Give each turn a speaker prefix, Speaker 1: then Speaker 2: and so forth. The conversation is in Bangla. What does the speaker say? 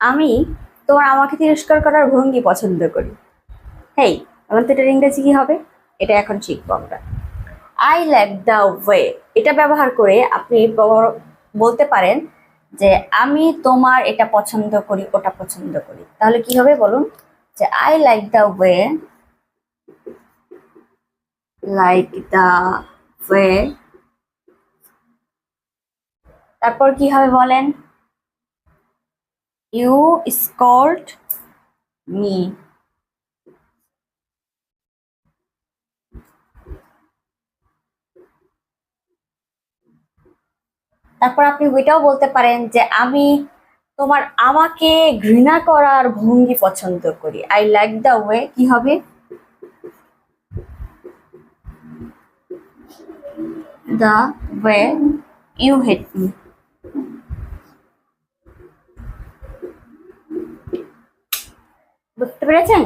Speaker 1: আমি তোমার আমাকে তিরস্কার করার ভঙ্গি পছন্দ করি। হেই, আমার তো এটার ইংরেজি কি হবে? এটা এখন শিখব আমরা। আই লাইক দ্য ওয়ে এটা ব্যবহার করে আপনি বলতে পারেন যে আমি তোমার এটা পছন্দ করি, ওটা পছন্দ করি। তাহলে কি হবে বলুন? যে I like the way like the way তারপর কি হবে বলেন? ইউ স্কল্ড মি তারপর আপনি ওইটাও বলতে পারেন যে আমি তোমার আমাকে ঘৃণা করার ভঙ্গি পছন্দ করি। আই লাইক দ্য ওয়ে কি হবে? The way you hate me বুঝতে পেরেছেন?